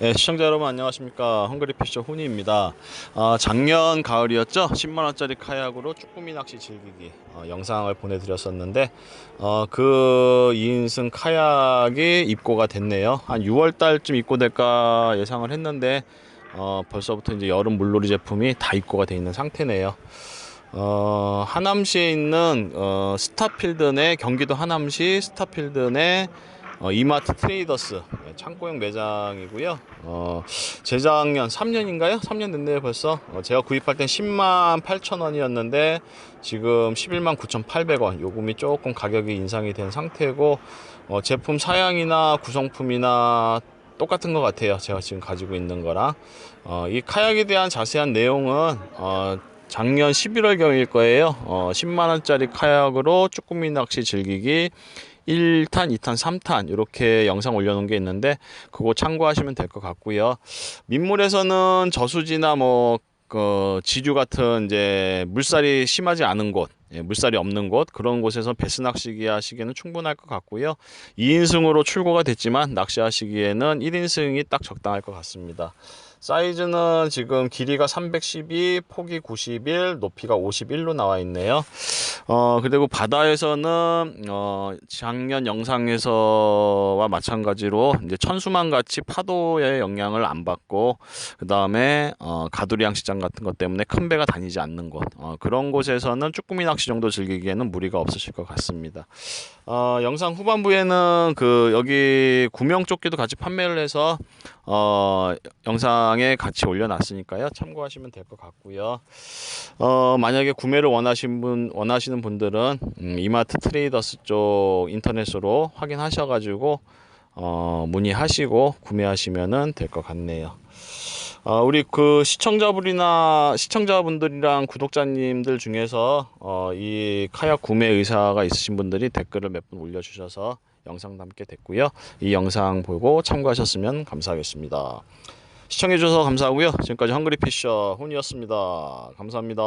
네, 시청자 여러분 안녕하십니까 헝그리 피셔 훈이입니다. 어, 작년 가을이었죠. 10만 원짜리 카약으로 쭈꾸미 낚시 즐기기 어, 영상을 보내드렸었는데 어, 그 2인승 카약이 입고가 됐네요. 한 6월 달쯤 입고될까 예상을 했는데 어, 벌써부터 이제 여름 물놀이 제품이 다 입고가 돼 있는 상태네요. 어, 하남시에 있는 어, 스타필드 내 경기도 하남시 스타필드 내 어, 이마트 트레이더스 네, 창고형 매장이고요. 어, 재작년 3년인가요? 3년 됐네요 벌써. 어, 제가 구입할 땐 10만 8천 원이었는데 지금 11만 9,800원. 요금이 조금 가격이 인상이 된 상태고 어, 제품 사양이나 구성품이나 똑같은 것 같아요. 제가 지금 가지고 있는 거랑 어, 이 카약에 대한 자세한 내용은 어, 작년 11월 경일 거예요. 어, 10만 원짜리 카약으로 쭈꾸미 낚시 즐기기 1탄, 2탄, 3탄 이렇게 영상 올려놓은 게 있는데 그거 참고하시면 될 것 같고요. 민물에서는 저수지나 뭐 그 지류 같은 이제 물살이 심하지 않은 곳, 예, 물살이 없는 곳 그런 곳에서 배스 낚시기 하시기에는 충분할 것 같고요. 2인승으로 출고가 됐지만 낚시하시기에는 1인승이 딱 적당할 것 같습니다. 사이즈는 지금 길이가 312, 폭이 91, 높이가 51로 나와 있네요. 어, 그리고 바다에서는 어, 작년 영상에서와 마찬가지로 이제 천수만 같이 파도의 영향을 안 받고 그 다음에 어, 가두리 양식장 같은 것 때문에 큰 배가 다니지 않는 곳 어, 그런 곳에서는 쭈꾸미 낚시 정도 즐기기에는 무리가 없으실 것 같습니다. 어, 영상 후반부에는 그 여기 구명 조끼도 같이 판매를 해서 어, 영상에 같이 올려놨으니까요. 참고하시면 될 것 같고요. 어, 만약에 구매를 원하신 분, 원하시는 분들은 음, 이마트 트레이더스 쪽 인터넷으로 확인하셔가지고 어, 문의하시고 구매하시면 될것 같네요. 어, 우리 그 시청자분이나 시청자분들이랑 구독자님들 중에서 어, 이 카약 구매 의사가 있으신 분들이 댓글을 몇 분 올려주셔서 영상 담게 됐고요. 이 영상 보고 참고하셨으면 감사하겠습니다. 시청해주셔서 감사하고요. 지금까지 헝그리 피셔 훈이었습니다. 감사합니다.